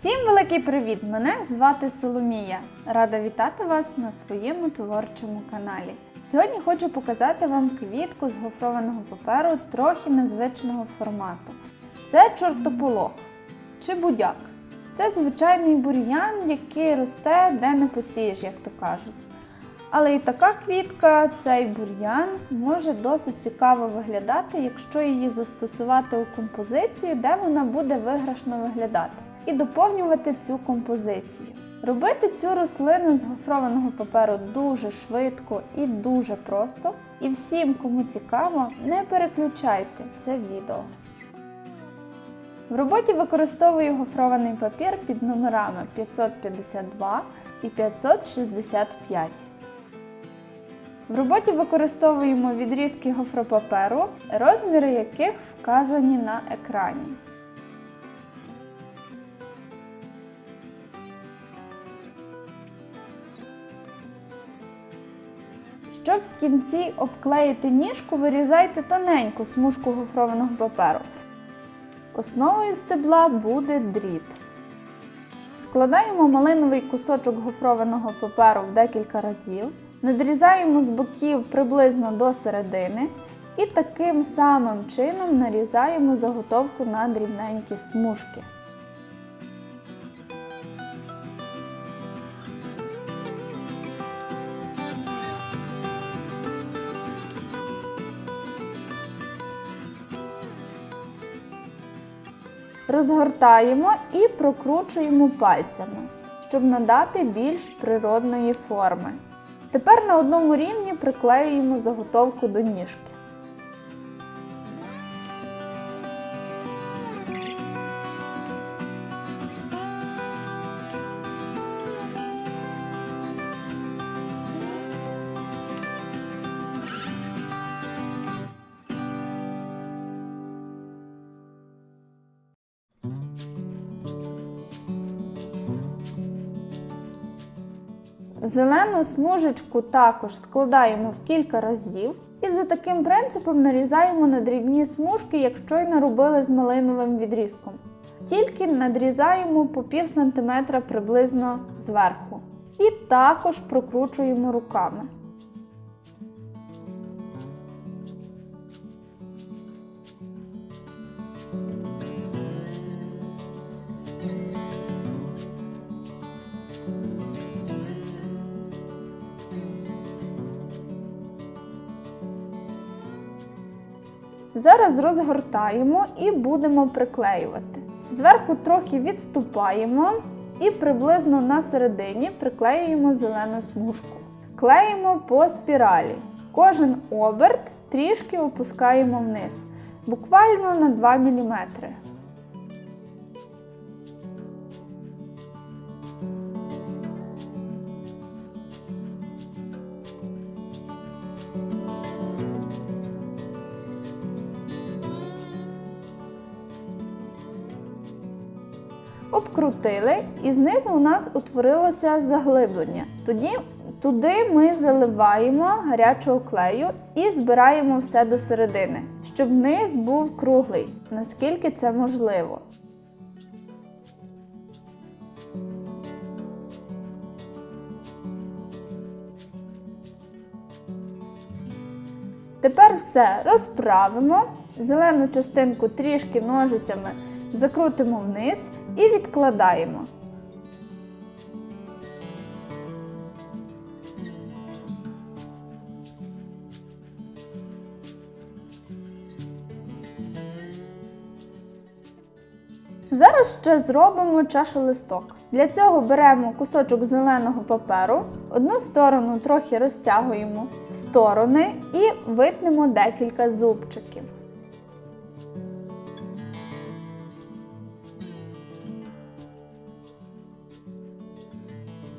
Всім великий привіт! Мене звати Соломія. Рада вітати вас на своєму творчому каналі. Сьогодні хочу показати вам квітку з гофрованого паперу трохи незвичного формату. Це чортополох чи будяк. Це звичайний бур'ян, який росте де не посієш, як то кажуть. Але і така квітка, цей бур'ян, може досить цікаво виглядати, якщо її застосувати у композиції, де вона буде виграшно виглядати, і доповнювати цю композицію. Робити цю рослину з гофрованого паперу дуже швидко і дуже просто. І всім, кому цікаво, не переключайте це відео. В роботі використовую гофрований папір під номерами 552 і 565. В роботі використовуємо відрізки гофропаперу, розміри яких вказані на екрані. Щоб в кінці обклеїти ніжку, вирізайте тоненьку смужку гофрованого паперу. Основою стебла буде дріт. Складаємо малиновий кусочок гофрованого паперу в декілька разів, надрізаємо з боків приблизно до середини і таким самим чином нарізаємо заготовку на дрібненькі смужки. Розгортаємо і прокручуємо пальцями, щоб надати більш природної форми. Тепер на одному рівні приклеюємо заготовку до ніжки. Зелену смужечку також складаємо в кілька разів і за таким принципом нарізаємо на дрібні смужки, як щойно робили з малиновим відрізком. Тільки надрізаємо по пів сантиметра приблизно зверху. І також прокручуємо руками. Зараз розгортаємо і будемо приклеювати. Зверху трохи відступаємо і приблизно на середині приклеюємо зелену смужку. Клеїмо по спіралі. Кожен оберт трішки опускаємо вниз, буквально на 2 мм. Обкрутили, і знизу у нас утворилося заглиблення. Тоді туди ми заливаємо гарячого клею і збираємо все до середини, щоб низ був круглий, наскільки це можливо. Тепер все розправимо, зелену частинку трішки ножицями закрутимо вниз і відкладаємо. Зараз ще зробимо чашолисток. Для цього беремо кусочок зеленого паперу, одну сторону трохи розтягуємо в сторони і витнемо декілька зубчиків.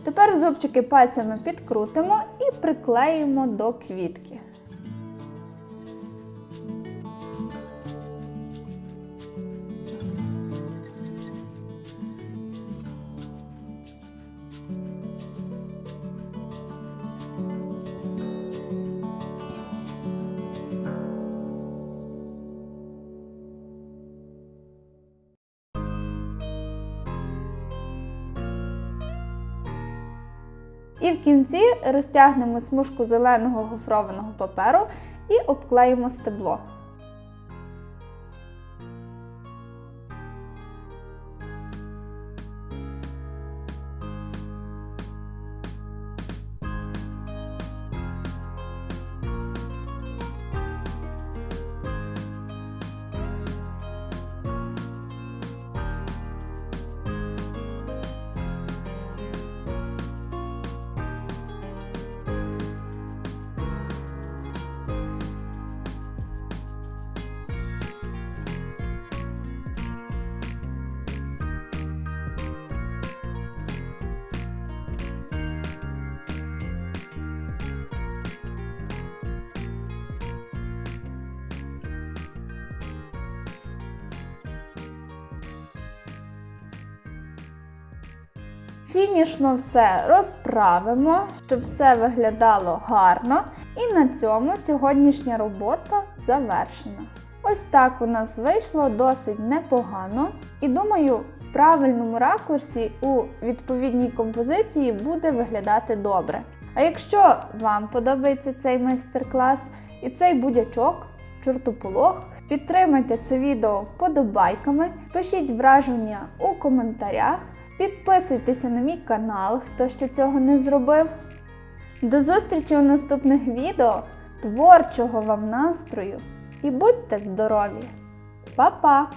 Тепер зубчики пальцями підкрутимо і приклеїмо до квітки. І в кінці розтягнемо смужку зеленого гофрованого паперу і обклеїмо стебло. Фінішно все розправимо, щоб все виглядало гарно. І на цьому сьогоднішня робота завершена. Ось так у нас вийшло досить непогано. І думаю, в правильному ракурсі у відповідній композиції буде виглядати добре. А якщо вам подобається цей майстер-клас і цей будячок, чортополох, підтримайте це відео вподобайками, пишіть враження у коментарях. Підписуйтеся на мій канал, хто ще цього не зробив. До зустрічі у наступних відео. Творчого вам настрою і будьте здорові! Па-па!